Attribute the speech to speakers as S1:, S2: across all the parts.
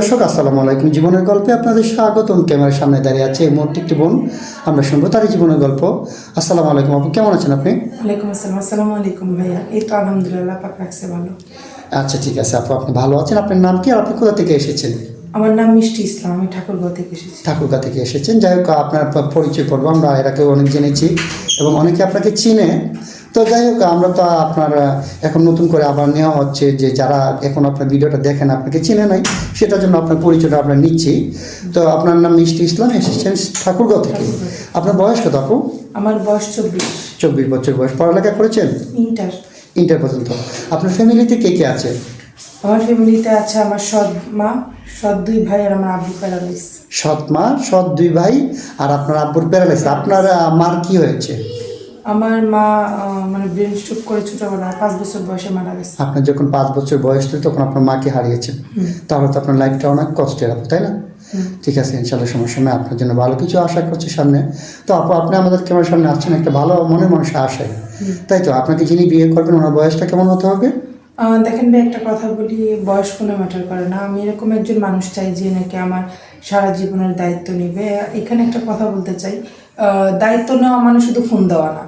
S1: দর্শক আসসালামু আলাইকুম। জীবনের গল্পে আপনাদের স্বাগতম। ক্যামেরার সামনে দাঁড়িয়ে আছে এই মুহূর্তে একটি বোন। আমরা শুনব তারই জীবনের গল্প। আসসালামু আলাইকুম আপু কেমন আছেন আপনি?
S2: ওয়ালাইকুম আসসালাম। আসসালামু আলাইকুম ভাইয়া। এই তো আলহামদুলিল্লাহ পাক রাখছে ভালো।
S1: আচ্ছা ঠিক আছে আপু আপনি ভালো আছেন? আপনার নাম কি আর আপনি কোথা থেকে এসেছেন?
S2: আমার নাম মিষ্টি ইসলাম আমি ঠাকুরগাঁও থেকে এসেছি।
S1: ঠাকুরগা থেকে এসেছেন। যাই হোক আপনার পরিচয় পর্ব আমরা এর আগেও অনেক জেনেছি এবং অনেকে আপনাকে চিনে। তো যাই হোক আমরা তো আপনার এখন নতুন করে আবার নেওয়া হচ্ছে যে যারা এখন আপনার ভিডিওটা দেখেন আপনাকে চিনে নাই সেটার জন্য আপনার পরিচয়টা আমরা নিচ্ছি। তো আপনার নাম মিষ্টি ইসলাম এসেছেন ঠাকুরগাঁও থেকে। আপনার বয়স কত আপু?
S2: আমার বয়স চব্বিশ।
S1: চব্বিশ বছর বয়স। পড়ালেখা করেছেন?
S2: ইন্টার।
S1: ইন্টার পর্যন্ত। আপনার ফ্যামিলিতে কে কে আছে?
S2: আমার ফ্যামিলিতে আছে আমার সৎ মা সৎ দুই ভাই আর আমার আব্বু প্যারালাইস
S1: সৎ মা সৎ দুই ভাই আর আপনার আব্বুর প্যারালাইস আপনার মার কি হয়েছে?
S2: আমার মা মানে ব্রেন স্ট্রোক করে ছোটবেলায় পাঁচ বছর বয়সে মারা গেছে।
S1: আপনার যখন পাঁচ বছর বয়স ছিল তখন আপনার মাকে হারিয়েছেন। তাহলে তো আপনার লাইফটা অনেক কষ্টের আপু তাই না? ঠিক আছে ইনশাল্লাহ সমস্যা নেই আপনার জন্য ভালো কিছু আশা করছি সামনে। তো আপু আপনি আমাদের ক্যামেরার সামনে আসছেন একটা ভালো মনের মানুষের আশায়। তাই তো আপনাকে যিনি বিয়ে করবেন ওনার বয়সটা কেমন হতে হবে?
S2: দেখেন ভাই একটা কথা বলি বয়স কোনো ম্যাটার করে না। আমি এরকম একজন মানুষ চাই যে নাকি আমার সারা জীবনের দায়িত্ব নেবে। এখানে একটা কথা বলতে চাই দায়িত্ব নেওয়া মানে শুধু ফোন দেওয়া না।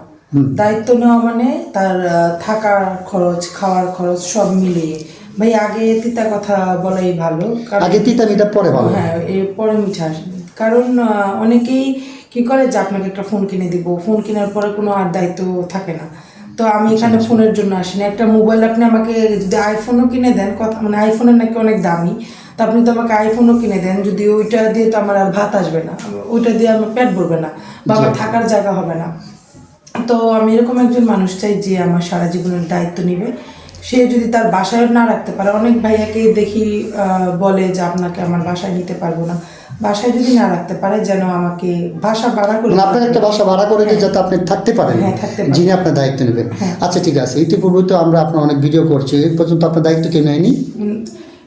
S2: দায়িত্ব নেওয়া মানে তার থাকার খরচ খাওয়ার খরচ সব মিলিয়ে। ভাই আগে তিতা কথা বলাই ভালো কারণ
S1: আগে তিতা মিটা পরে ভালো।
S2: হ্যাঁ এরপরে মিঠা আসে। কারণ অনেকেই কি করে যে আপনাকে একটা ফোন কিনে দিব ফোন কেনার পরে কোনো আর দায়িত্ব থাকে না। তো আমি এখানে ফোনের জন্য আসিনি। একটা মোবাইল আপনি আমাকে যদি আইফোনও কিনে দেন কথা মানে আইফোনের নাকি অনেক দামি আপনি তো আমাকে আইফোনও কিনে দেন যদি ওইটা দিয়ে তো আমার আর ভাত আসবে না ওইটা দিয়ে আমার পেট ভরবে না বা আমার থাকার জায়গা হবে না। তো আমি এরকম একজন মানুষ চাই যে আমার সারা জীবনের দায়িত্ব নেবে। সে যদি তার বাসায় না রাখতে পারে অনেক ভাইয়াকে দেখি বলে যে আপনাকে আমার বাসায় নিতে পারব না। বাসায় যদি না রাখতে পারে যেন আমাকে বাসা ভাড়া করে
S1: আপনার একটা বাসা ভাড়া করে দিয়ে যাতে আপনি থাকতে পারেন
S2: হ্যাঁ, থাকতে পারেন।
S1: যিনি আপনার দায়িত্ব নেবেন। আচ্ছা ঠিক আছে। ইতিপূর্বে তো আমরা আপনার অনেক ভিডিও করছি এই পর্যন্ত আপনার দায়িত্ব কেউ নেয়নি?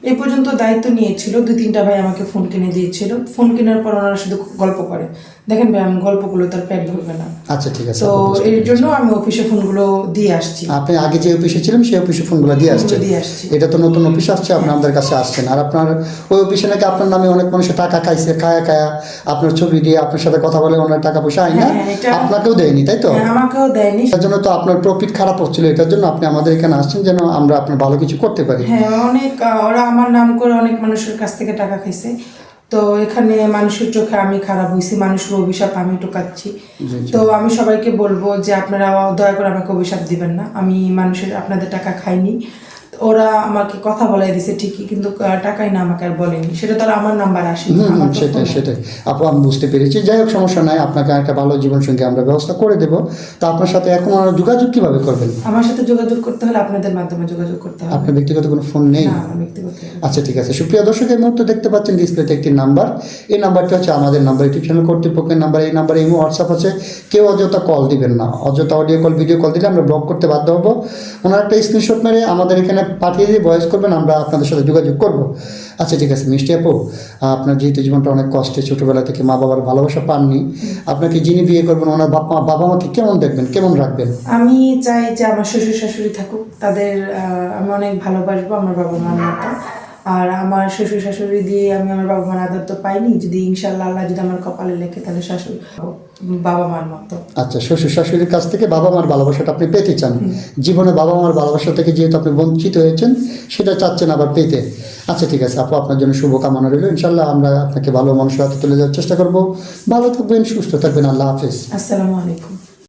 S2: এই পর্যন্ত দায়িত্ব নিয়েছিল। দুই তিনটা ভাই আমাকে ফোন কিনে দিয়েছিল। ফোন কেনার পর ওনারা শুধু গল্প করে। দেখেন ভাই আমি গল্পগুলো তার পেট ভরবে না।
S1: আচ্ছা ঠিক আছে
S2: তো এর জন্য আমি অফিসে ফোনগুলো দিয়ে আসছি।
S1: আপনি আগে যে অফিসে ছিলেন সেই অফিসে ফোনগুলো দিয়ে আসছেন।
S2: দিয়ে আসছি।
S1: এটা তো নতুন অফিস আসছে আপনি আমাদের কাছে আসছেন আর আপনার ওই অফিসে নাকি আপনার নামে অনেক মানুষের টাকা খাইছে খায়া খায়া আপনার ছবি দিয়ে আপনার সাথে কথা বলে ওনার টাকা পয়সা আয় না
S2: হ্যাঁ,
S1: আপনাকেও দেয়নি তাই তো?
S2: হ্যাঁ, আমাকেও দেয়নি।
S1: এটার জন্য তো আপনার প্রফিট খারাপ হচ্ছিল। এটার জন্য আপনি আমাদের এখানে আসছেন যেন আমরা আপনার ভালো কিছু করতে পারি।
S2: হ্যাঁ অনেক ওরা আমার নাম করে অনেক মানুষের কাছ থেকে টাকা খাইছে। তো এখানে মানুষের চোখে আমি খারাপ হয়েছি মানুষের অভিশাপ আমি টোকাচ্ছি। তো আমি সবাইকে বলব যে আপনারা দয়া করে আমাকে অভিশাপ দিবেন না। আমি মানুষের আপনাদের টাকা খাইনি। ওরা আমাকে কথা বলাই দিছে ঠিকই কিন্তু টাকাই না আমাকে আর বলেনি। সেটা তো আর আমার নাম্বার তো
S1: সেটাই সেটাই। আপু আমি বুঝতে পেরেছি। যাই হোক সমস্যা নাই আপনাকে একটা ভালো জীবনসঙ্গী আমরা ব্যবস্থা করে দেবো। তা আপনার সাথে এখন যোগাযোগ কীভাবে করবেন?
S2: আমার সাথে যোগাযোগ করতে হলে আপনাদের মাধ্যমে যোগাযোগ করতে হবে।
S1: আপনার ব্যক্তিগত কোনো ফোন নেই? আচ্ছা ঠিক আছে। সুপ্রিয় দর্শক এই মুহূর্তে দেখতে পাচ্ছেন ডিসপ্লেতে একটি নাম্বার। এই নাম্বারটি হচ্ছে আমাদের নাম্বার ইউটিউব চ্যানেল কর্তৃপক্ষের নাম্বার। এই নাম্বারে এই হোয়াটসঅ্যাপ আছে। কেউ অযথা কল দিবেন না। অযথা অডিও কল ভিডিও কল দিলে আমরা ব্লক করতে বাধ্য হব। ওনার একটা স্ক্রিনশট মেরে আমাদের এখানে পাঠিয়ে দিয়ে ভয়েস করবেন, আমরা আপনাদের সাথে যোগাযোগ করব। আচ্ছা ঠিক আছে, মিষ্টি আপু, আপনার যেহেতু জীবনটা অনেক কষ্টে, ছোটোবেলা থেকে মা বাবার ভালোবাসা পাননি, আপনাকে যিনি বিয়ে করবেন, ওনার বাবা মা বাবা মাকে কেমন দেখবেন, কেমন রাখবেন?
S2: আমি চাই যে আমার শ্বশুর শাশুড়ি থাকুক, তাদের আমি অনেক ভালোবাসবো আমার বাবা মতো। আর আমার শ্বশুর শাশুড়ি দিয়ে আমি আমার বাবা মার আদর তো পাইনি। যদি ইনশাল্লাহ আল্লাহ যদি আমার কপালে লেখে তাহলে শাশুড়ি বাবা মার মতো।
S1: আচ্ছা শ্বশুর শাশুড়ির কাছ থেকে বাবা মার ভালোবাসাটা আপনি পেতে চান। জীবনে বাবা মার ভালোবাসা থেকে যেহেতু আপনি বঞ্চিত হয়েছেন সেটা চাচ্ছেন আবার পেতে। আচ্ছা ঠিক আছে আপু আপনার জন্য শুভকামনা রইল। ইনশাল্লাহ আমরা আপনাকে ভালো মানুষের হাতে তুলে দেওয়ার চেষ্টা করব। ভালো থাকবেন সুস্থ থাকবেন। আল্লাহ হাফিজ।
S2: আসসালামু আলাইকুম।